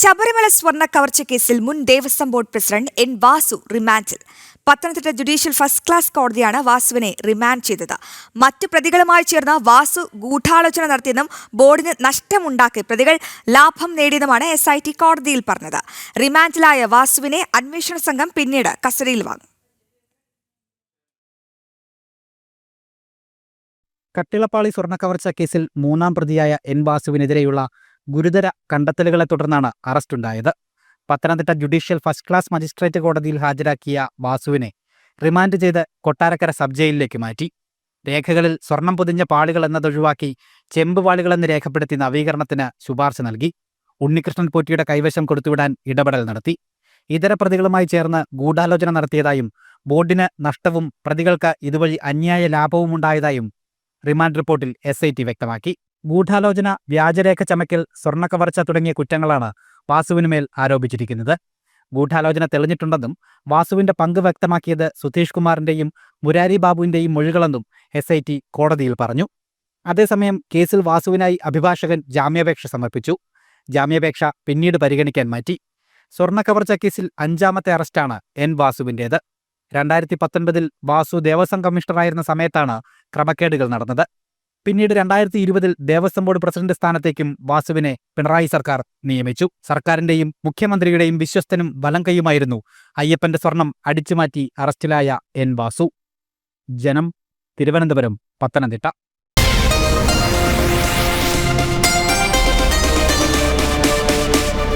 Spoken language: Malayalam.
ശബരിമല സ്വർണ കവർച്ച കേസിൽ മുൻ Devaswom board president N Vasu റിമാൻഡിൽ. പത്തനംതിട്ട ജുഡീഷ്യൽ ഫസ്റ്റ് ക്ലാസ് കോടതിയാണ് വാസുവിനെ റിമാൻഡ് ചെയ്തത്. മറ്റു പ്രതികളുമായി ചേർന്ന് വാസു ഗൂഢാലോചന നടത്തിയെന്നും ബോർഡിന് നഷ്ടമുണ്ടാക്കി പ്രതികൾ ലാഭം നേടിയതുമാണ് എസ് ഐ ടി കോടതിയിൽ പറഞ്ഞത്. റിമാൻഡിലായ വാസുവിനെ അന്വേഷണ സംഘം പിന്നീട് കസ്റ്റഡിയിൽ വാങ്ങും. കട്ടിളപ്പാളി സ്വർണക്കവർച്ച കേസിൽ മൂന്നാം പ്രതിയായ എൻ വാസുവിനെതിരെയുള്ള ഗുരുതര കണ്ടെത്തലുകളെ തുടർന്നാണ് അറസ്റ്റുണ്ടായത്. Pathanamthitta judicial first class magistrate കോടതിയിൽ ഹാജരാക്കിയ വാസുവിനെ റിമാൻഡ് ചെയ്ത് കൊട്ടാരക്കര സബ് ജയിലിലേക്ക് മാറ്റി. രേഖകളിൽ സ്വർണം പൊതിഞ്ഞ പാളികൾ എന്നതൊഴിവാക്കി ചെമ്പ് പാളികളെന്ന് രേഖപ്പെടുത്തി നവീകരണത്തിന് ശുപാർശ നൽകി. ഉണ്ണികൃഷ്ണൻ പോറ്റിയുടെ കൈവശം കൊടുത്തുവിടാൻ ഇടപെടൽ നടത്തി. ഇതര പ്രതികളുമായി ചേർന്ന് ഗൂഢാലോചന നടത്തിയതായും ബോർഡിന് നഷ്ടവും പ്രതികൾക്ക് ഇതുവഴി അന്യായ ലാഭവും ഉണ്ടായതായും റിമാൻഡ് റിപ്പോർട്ടിൽ എസ് വ്യക്തമാക്കി. ഗൂഢാലോചന വ്യാജരേഖ ചമക്കൽ സ്വർണക്കവർച്ച തുടങ്ങിയ കുറ്റങ്ങളാണ് വാസുവിനുമേൽ ആരോപിച്ചിരിക്കുന്നത്. ഗൂഢാലോചന തെളിഞ്ഞിട്ടുണ്ടെന്നും വാസുവിന്റെ പങ്ക് വ്യക്തമാക്കിയത് സുധീഷ് കുമാറിന്റെയും മുരാരി ബാബുവിന്റെയും മൊഴികളെന്നും എസ് ഐ ടി കോടതിയിൽ പറഞ്ഞു. അതേസമയം കേസിൽ വാസുവിനായി അഭിഭാഷകൻ ജാമ്യാപേക്ഷ സമർപ്പിച്ചു. ജാമ്യാപേക്ഷ പിന്നീട് പരിഗണിക്കാൻ മാറ്റി. സ്വർണക്കവർച്ച കേസിൽ അഞ്ചാമത്തെ അറസ്റ്റാണ് എൻ വാസുവിന്റേത്. രണ്ടായിരത്തി പത്തൊൻപതിൽ വാസു ദേവസ്വം കമ്മീഷണറായിരുന്ന സമയത്താണ് ക്രമക്കേടുകൾ നടന്നത്. പിന്നീട് രണ്ടായിരത്തി ഇരുപതിൽ ദേവസ്വം ബോർഡ് പ്രസിഡന്റ് സ്ഥാനത്തേക്കും വാസുവിനെ പിണറായി സർക്കാർ നിയമിച്ചു. സർക്കാരിന്റെയും മുഖ്യമന്ത്രിയുടെയും വിശ്വസ്തനും വലം കൈയുമായിരുന്നു അയ്യപ്പന്റെ സ്വർണം അടിച്ചുമാറ്റി അറസ്റ്റിലായ എൻ വാസു. ജനം തിരുവനന്തപുരം പത്തനംതിട്ട.